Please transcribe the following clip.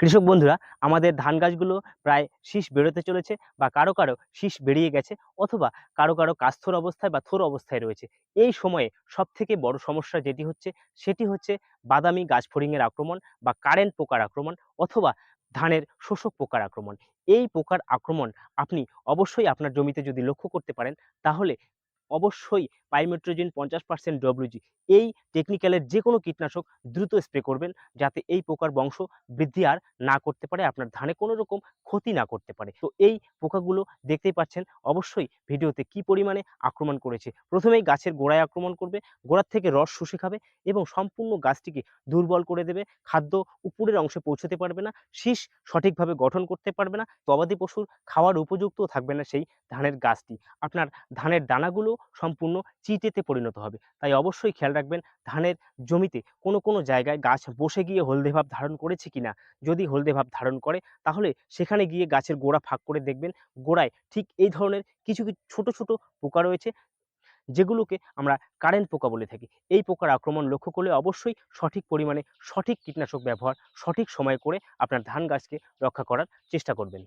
কৃষক বন্ধুরা, আমাদের ধান গাছগুলো প্রায় শীষ বেরোতে চলেছে বা কারও কারও শীষ বেরিয়ে গেছে অথবা কারও কারও কাস্থর অবস্থায় বা থোর অবস্থায় রয়েছে। এই সময়ে সব থেকে বড় সমস্যা যেটি হচ্ছে, সেটি হচ্ছে বাদামি গাছ ফড়িংয়ের আক্রমণ বা কারেন্ট পোকার আক্রমণ অথবা ধানের শোষক পোকার আক্রমণ। এই পোকার আক্রমণ আপনি অবশ্যই আপনার জমিতে যদি লক্ষ্য করতে পারেন, তাহলে অবশ্যই পাইমেট্রোজিন পঞ্চাশ পার্সেন্ট ডব্লিউজি এই টেকনিক্যালের যে কোনো কীটনাশক দ্রুত স্প্রে করবেন যাতে এই পোকার বংশ বৃদ্ধি আর না করতে পারে, আপনার ধানে কোনো রকম ক্ষতি না করতে পারে। তো এই পোকাগুলো দেখতেই পাচ্ছেন, অবশ্যই ভিডিওতে কি পরিমাণে আক্রমণ করেছে। প্রথমেই গাছের গোড়ায় আক্রমণ করবে, গোড়ার থেকে রস শুষে খাবে এবং সম্পূর্ণ গাছটিকে দুর্বল করে দেবে, খাদ্য উপরের অংশে পৌঁছতে পারবে না, শীষ সঠিকভাবে গঠন করতে পারবে না, গবাদি পশুর খাওয়ার উপযুক্ত থাকবে না সেই ধানের গাছটি। আপনার ধানের দানাগুলো সম্পূর্ণ চিটেতে পরিণত হবে। তাই অবশ্যই খেয়াল রাখবেন, ধানের জমিতে কোনো কোনো জায়গায় গাছ বসে গিয়ে হলদে ভাব ধারণ করেছে কিনা। যদি হলদে ভাব ধারণ করে, তাহলে সেখানে গিয়ে গাছের গোড়া ফাঁক করে দেখবেন, গোড়ায় ঠিক এই ধরনের কিছু কিছু ছোটো ছোটো পোকা রয়েছে, যেগুলোকে আমরা কারেন্ট পোকা বলে থাকি। এই পোকার আক্রমণ লক্ষ্য করলে অবশ্যই সঠিক পরিমাণে সঠিক কীটনাশক ব্যবহার, সঠিক সময় করে আপনার ধান গাছকে রক্ষা করার চেষ্টা করবেন।